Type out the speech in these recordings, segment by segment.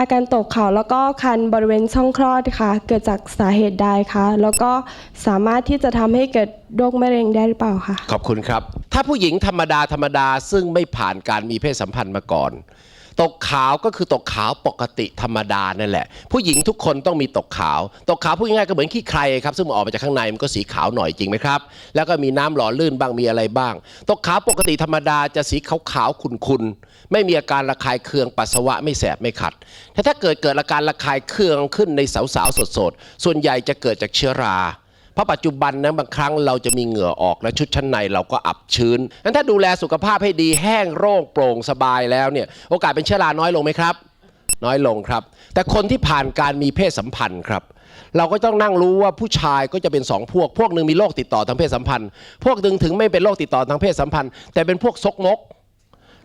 อาการตกขาวแล้วก็คันบริเวณช่องคลอดค่ะ เกิดจากสาเหตุใดคะแล้วก็สามารถที่จะทำให้เกิดโรคมะเร็งได้หรือเปล่าคะขอบคุณครับ ถ้าผู้หญิงธรรมดาธรรมดาซึ่งไม่ผ่านการมีเพศสัมพันธ์มาก่อน ตกขาวก็คือตกขาวปกติธรรมดานั่นแหละ ผู้หญิงทุกคนต้องมีตกขาว ตกขาวพูดง่ายๆก็เหมือนขี้ใครครับซึ่งมันออกมาจากข้างในมันก็สีขาวหน่อยจริงไหมครับ แล้วก็มีน้ำหล่อลื่นบ้างมีอะไรบ้าง ตกขาวปกติธรรมดาจะสีขาวๆขุ่นๆไม่มีอาการระคายเคืองปัสสาวะไม่แสบไม่ขัดแต่ถ้าเกิดเกิดอาการระคายเคืองขึ้นในสาวๆสดๆส่วนใหญ่จะเกิดจากเชื้อรา ราะปัจจุบันนะบางครั้งเราจะมีเหงื่อออกและชุดชั้นในเราก็อับชื้นงั้นถ้าดูแลสุขภาพให้ดีแห้งโล่งโปร่งสบายแล้วเนี่ยโอกาสเป็นเชื้อราน้อยลงไหมครับ น้อยลงครับ แต่คนที่ผ่านการมีเพศสัมพันธ์ครับ เราก็ต้องนั่งรู้ว่าผู้ชายก็จะเป็นสองพวก พวกหนึ่งมีโรคติดต่อทางเพศสัมพันธ์ พวกหนึ่งถึงไม่เป็นโรคติดต่อทางเพศสัมพันธ์ แต่เป็นพวกซกมก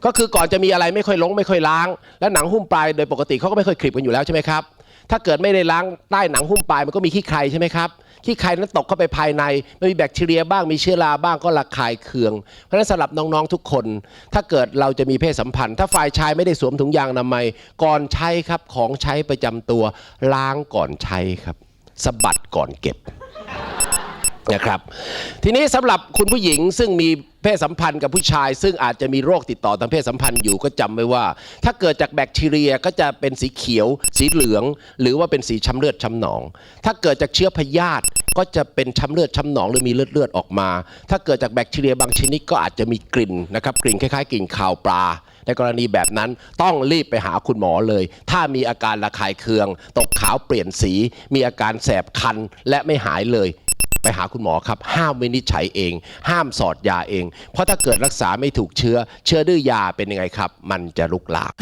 ก็คือก่อนจะมีอะไรไม่ค่อยลงไม่ค่อยล้าง และหนังหุ้มปลายโดยปกติเขาก็ไม่ค่อยคลิปกันอยู่แล้วใช่ไหมครับถ้าเกิดไม่ได้ล้างใต้หนังหุ้มปลายมันก็มีขี้ใครใช่ไหมครับ ขี้ใครนั้นตกเข้าไปภายในมันมีแบคทีเรียบ้างมีเชื้อราบ้างก็ระคายเคือง เพราะฉะนั้นสำหรับน้องๆทุกคน ถ้าเกิดเราจะมีเพศสัมพันธ์ ถ้าฝ่ายชายไม่ได้สวมถุงยางอนามัยก่อนใช้ครับของใช้ประจำตัวล้างก่อนใช้ครับสะบัดก่อนเก็บนะครับ ทีนี้สำหรับคุณผู้หญิงซึ่งมี เพศสัมพันธ์กับผู้ชาย ซึ่งอาจจะมีโรคติดต่อทางเพศสัมพันธ์อยู่ก็จำไว้ว่า ถ้าเกิดจากแบคทีเรียก็จะเป็นสีเขียว สีเหลือง หรือว่าเป็นสีช้ำเลือดช้ำหนอง ถ้าเกิดจากเชื้อพยาธิก็จะเป็นช้ำเลือดช้ำหนองหรือมีเลือดเลือดออกมา ถ้าเกิดจากแบคทีเรียบางชนิดก็อาจจะมีกลิ่นนะครับกลิ่นคล้ายๆกลิ่นคาวปลา ในกรณีแบบนั้นต้องรีบไปหาคุณหมอเลย ถ้ามีอาการระคายเคือง ตกขาวเปลี่ยนสี มีอาการแสบคันและไม่หายเลย ไปหาคุณหมอครับ ห้ามวินิจฉัยเอง ห้ามสอดยาเอง เพราะถ้าเกิดรักษาไม่ถูกเชื้อ เชื้อดื้อยาเป็นยังไงครับ มันจะลุกลาม